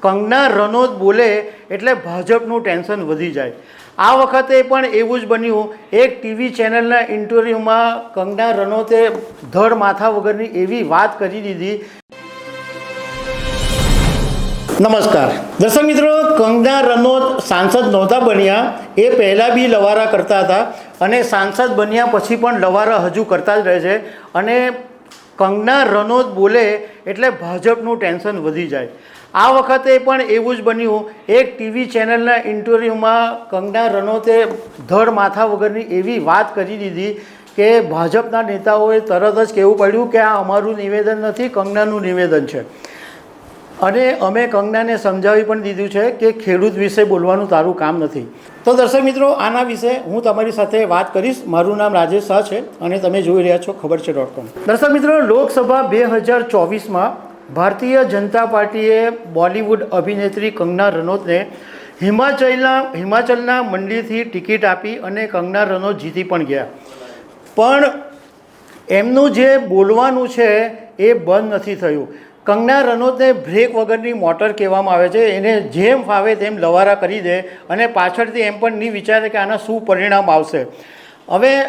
કંગના રનોત બોલે એટલે ભાજપનું ટેન્શન વધી જાય. આ વખતે પણ એવું જ બન્યું. એક ટીવી ચેનલના ઇન્ટરવ્યૂમાં કંગના રનોતે ધડ માથા વગરની એવી વાત કરી દીધી. નમસ્કાર. દર્શક મિત્રો, કંગના રનોત સાંસદ નહોતા બન્યા. એ પહેલાં બી લવારા કરતા હતા અને સાંસદ બન્યા પછી પણ લવારા હજુ કરતા જ રહે છે. અને કંગના રનોત બોલે એટલે ભાજપનું ટેન્શન વધી જાય. આ વખતે પણ એવું જ બન્યું. એક ટીવી ચેનલના ઇન્ટરવ્યૂમાં કંગના રનોતે ધડ માથા વગરની એવી વાત કરી દીધી કે ભાજપના નેતાઓએ તરત જ કહેવું પડ્યું કે આ અમારું નિવેદન નથી, કંગનાનું નિવેદન છે. અને અમે કંગનાને સમજાવી પણ દીધું છે કે ખેડૂત વિશે બોલવાનું તારું કામ નથી. તો દર્શક મિત્રો, આના વિશે હું તમારી સાથે વાત કરીશ. મારું નામ રાજેશ શાહ છે અને તમે જોઈ રહ્યા છો ખબર છે ડોટ કોમ દર્શક મિત્રો, લોકસભા બે હજાર ચોવીસમાં ભારતીય જનતા પાર્ટીએ બોલિવૂડ અભિનેત્રી કંગના રનૌતને હિમાચલના હિમાચલના મંડીથી ટિકિટ આપી અને કંગના રનૌત જીતી પણ ગયા. પણ એમનું જે બોલવાનું છે એ બંધ નથી થયું. કંગના રનૌતને બ્રેક વગરની મોટર કહેવામાં આવે છે. એને જેમ ફાવે તેમ લવારા કરી દે અને પાછળથી એમ પણ નહીં વિચારે કે આના શું પરિણામ આવશે. હવે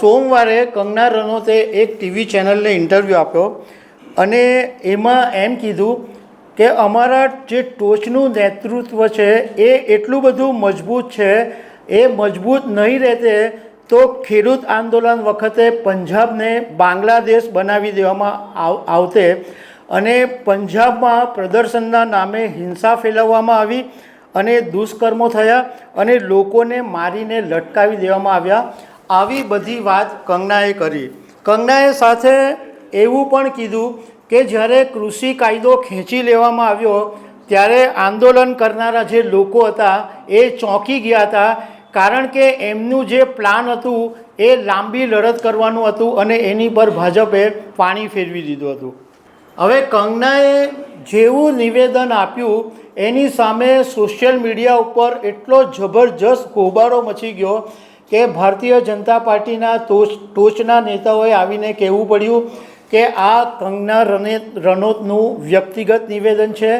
સોમવારે કંગના રનૌતે એક ટીવી ચેનલને ઇન્ટરવ્યૂ આપ્યો અને એમાં એમ કીધું કે અમારા જે ટોચનું નેતૃત્વ છે એ એટલું બધું મજબૂત છે, એ મજબૂત નહીં રહેતે તો ખેડૂત આંદોલન વખતે પંજાબને બાંગ્લાદેશ બનાવી દેવામાં આવ- આવતે. અને પંજાબમાં પ્રદર્શનના નામે હિંસા ફેલાવવામાં આવી અને દુષ્કર્મો થયા અને લોકોને મારીને લટકાવી દેવામાં આવ્યા. આવી બધી વાત કંગનાએ કરી. કંગનાએ સાથે એવું પણ કીધું કે જ્યારે કૃષિ કાયદો ખેંચી લેવામાં આવ્યો, ત્યારે આંદોલન કરનારા જે લોકો હતા એ ચોંકી ગયા હતા, કારણ કે એમનું જે પ્લાન હતું એ લાંબી લડત કરવાનું હતું અને એની પર ભાજપે પાણી ફેરવી દીધું હતું. હવે કંગનાએ જેવું નિવેદન આપ્યું, એની સામે સોશિયલ મીડિયા ઉપર એટલો જબરજસ્ત ગોબારો મચી ગયો કે ભારતીય જનતા પાર્ટીના ટોચ, ટોચના નેતાઓએ આવીને કહેવું પડ્યું કે આ કંગના રને, રનૌતનું વ્યક્તિગત નિવેદન છે,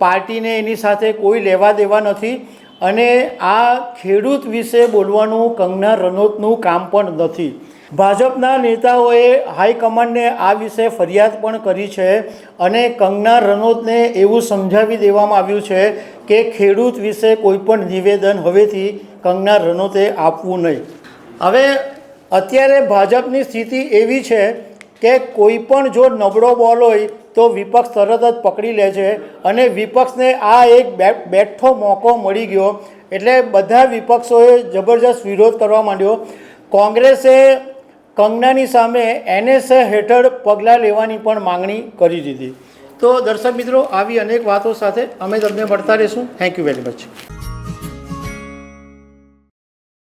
પાર્ટીને એની સાથે કોઈ લેવા દેવા નથી અને આ ખેડૂત વિશે બોલવાનું કંગના રનૌતનું કામ પણ નથી. ભાજપના નેતાઓએ હાઈકમાન્ડને આ વિશે ફરિયાદ પણ કરી છે અને કંગના રનૌતને એવું સમજાવી દેવામાં આવ્યું છે કે ખેડૂત વિશે કોઈ પણ નિવેદન હવેથી કંગના રનૌતે આપવું નહીં. હવે અત્યારે ભાજપની સ્થિતિ એવી છે કે કોઈ પણ જો નબળો બોલ હોય તો વિપક્ષ તરત જ પકડી લે છે અને વિપક્ષને આ એક બેઠો મોકો મળી ગયો એટલે બધા વિપક્ષોએ જબરજસ્ત વિરોધ કરવા માંડ્યો. કોંગ્રેસે કંગનાની સામે એનએસએ હેઠળ પગલાં લેવાની પણ માંગણી કરી દીધી. તો દર્શક મિત્રો, આવી અનેક વાતો સાથે અમે તમને મળતા રહીશું. Thank you very much